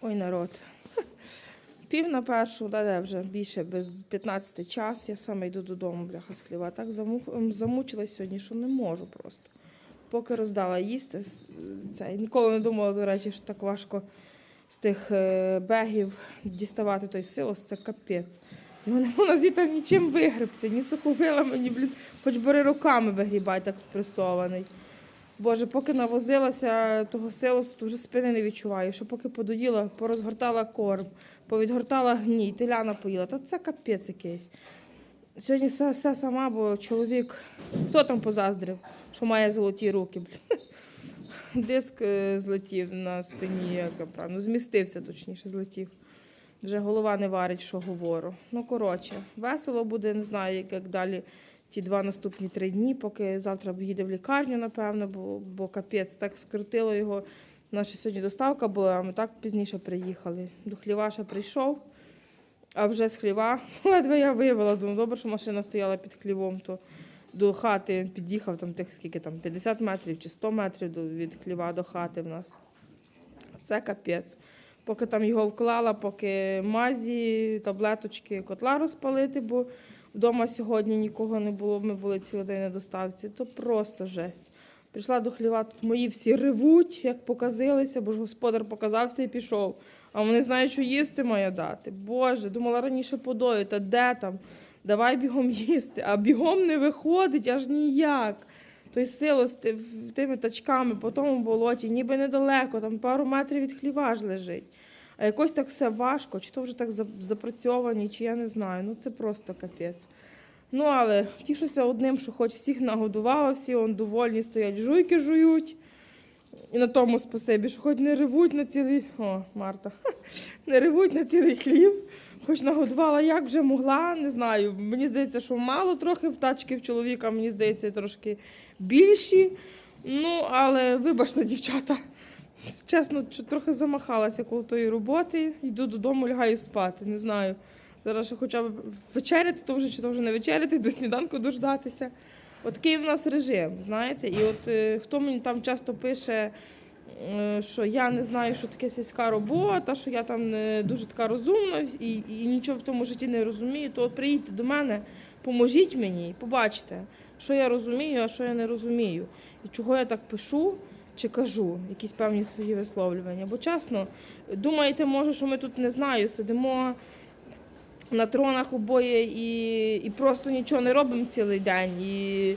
Ой, народ. Пів на першу, да, де вже більше без 15 час. Я саме йду додому, бляха з. Так замучилась сьогодні, що не можу просто. Поки роздала їсти, це, ніколи не думала, до речі, що так важко з тих е, бегів діставати той силос, це капець. Його не можна звідти нічим вигребти, ні суховилами, ні, блін, хоч бери руками вигрібай, так спресований. Боже, поки навозилася того силосу, то вже спини не відчуваю. Що поки подоїла, порозгортала корм, повідгортала гній, теляна поїла. Та це капець якийсь. Сьогодні все, все сама, бо чоловік, хто там позаздрив, що має золоті руки. Диск е, злетів на спині, як правильно, змістився, точніше, злетів. Вже голова не варить, що говорю. Ну, коротше, весело буде, не знаю, як, як далі ті два наступні три дні, поки завтра їде в лікарню, напевно, бо, бо капець так скрутило його. Наша сьогодні доставка була, а ми так пізніше приїхали. До хліва ще прийшов, а вже з хліва ледве я виявила. Думаю, добре, що машина стояла під хлівом, то до хати під'їхав там тих скільки там 50 метрів чи 100 метрів від хліва до хати в нас. Це капець. Поки там його вклала, поки мазі, таблеточки, котла розпалити, бо вдома сьогодні нікого не було, ми були цілий день на доставці, то просто жесть. Прийшла до хліва, тут мої всі ревуть, як показилися, бо ж господар показався і пішов. А вони знають, що їсти має дати. Боже, думала раніше подою, та де там? Давай бігом їсти. А бігом не виходить аж ніяк. Той силос ти- в- тими тачками по тому болоті, ніби недалеко, там пару метрів від хліва ж лежить. А якось так все важко, чи то вже так запрацьовані, чи я не знаю. Ну це просто капець. Ну, але тішуся одним, що хоч всіх нагодувала, всі он довольні стоять, жуйки жують. І на тому спасибі, що хоч не ревуть на цілий. О, Марта, не ревуть на цілий хліб. Хоч нагодувала, як вже могла, не знаю. Мені здається, що мало трохи в в чоловіка, мені здається, трошки більші. Ну, але вибачте, дівчата. Чесно, трохи замахалася коло тої роботи. Йду додому, лягаю спати. Не знаю. Зараз ще хоча б вечеряти, то вже чи то вже не вечеряти, до сніданку дождатися. От такий в нас режим, знаєте. І от е, хто мені там часто пише, е, що я не знаю, що таке сільська робота, що я там не дуже така розумна і, і нічого в тому житті не розумію, то от приїдьте до мене, поможіть мені, і побачите, що я розумію, а що я не розумію. І чого я так пишу чи кажу, якісь певні свої висловлювання. Бо чесно, думаєте, може, що ми тут не знаю, сидимо на тронах обоє і, і просто нічого не робимо цілий день. І,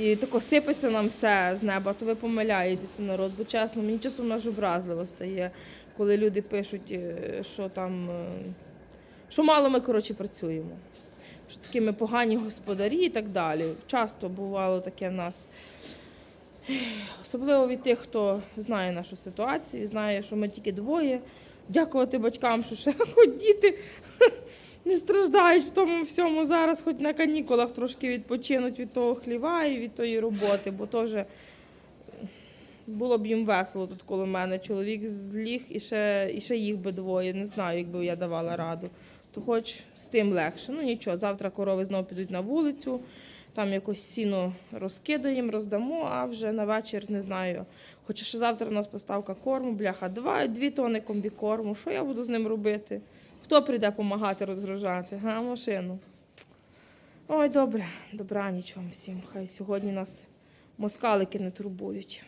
і тако сипеться нам все з неба, то ви помиляєтеся, народ. Бо чесно, мені часом аж образливо стає, коли люди пишуть, е, що там, е, що мало ми коротше працюємо. Що такі ми погані господарі і так далі. Часто бувало таке в нас. Особливо від тих, хто знає нашу ситуацію, знає, що ми тільки двоє. Дякувати батькам, що ще хоч діти не страждають в тому всьому зараз, хоч на канікулах трошки відпочинуть від того хліва і від тої роботи, бо теж було б їм весело тут коло мене. Чоловік зліг і ще, і ще їх би двоє. Не знаю, якби я давала раду. То хоч з тим легше. Ну нічого, завтра корови знову підуть на вулицю, там якось сіно розкидаємо, роздамо, а вже на вечір не знаю. Хоча ще завтра у нас поставка корму, бляха, два, дві тони комбікорму. Що я буду з ним робити? Хто прийде допомагати розгружати? Га, машину. Ой, добре, добраніч вам всім. Хай сьогодні нас москалики не турбують.